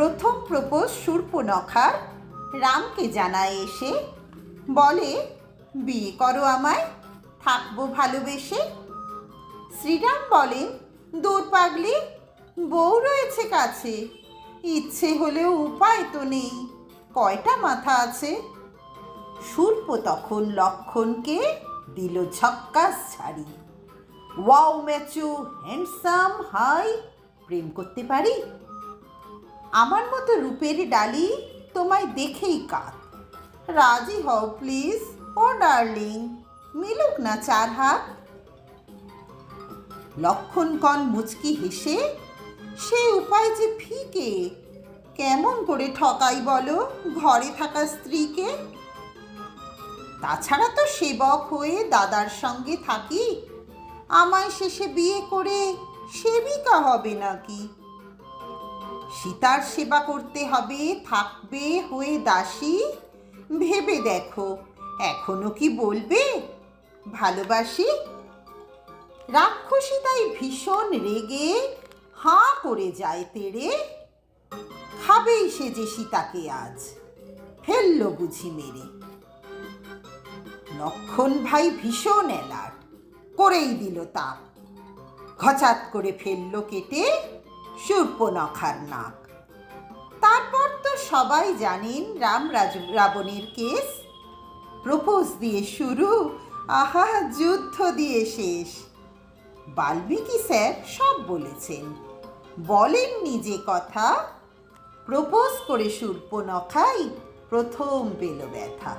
প্রথম প্রপোজ সূর্পনখার রামকে জানায় এসে, বলে, বিয়ে করো আমায়, থাকব ভালোবেসে। শ্রীরাম বলেন, দূর পাগলি, বউ রয়েছে কাছে, ইচ্ছে হলেও উপায় তো নেই, কয়টা মাথা আছে? সূর্প তখন লক্ষণকে দিল ঝক্কাস ছাড়ি। ওয়াও, ম্যাচু, হ্যান্ডসাম, হাই, প্রেম করতে পারি? আমার মতো রূপের ডালি তোমায় দেখেই কাত। রাজি হও প্লিজ ও ডার্লিং মিলুক না চার হাত। লক্ষণকণ মুচকি হেসে, সে উপায় যে ফিকে, কেমন করে ঠকাই বলো ঘরে থাকা স্ত্রীকে? তাছাড়া তো সেবক হয়ে দাদার সঙ্গে থাকি, আমায় শেষে বিয়ে করে সেবিকা হবে নাকি? সীতার সেবা করতে হবে, থাকবে হয়ে দাসী। ভেবে দেখো, এখনও কি বলবে? ভালোবাসি? রাক্ষসী তাই ভীষণ রেগে হাঁ করে যায় তেড়ে। খাবেই সে যে সীতাকে আজ, ফেলল বুঝি মেরে। লক্ষণ ভাই ভীষণ অ্যালার্ট, করেই দিল তা ঘচাত করে ফেলল কেটে। সূর্পনখার নাক। তারপর তো সবাই জানেন রাম রাবণের কেস। প্রপোজ দিয়ে শুরু, আহা, যুদ্ধ দিয়ে শেষ। বাল্মীকি স্যার সব বলেছেন। বলেন নিজে কথা, প্রপোজ করে সূর্পনখাই প্রথম পেল ব্যথা।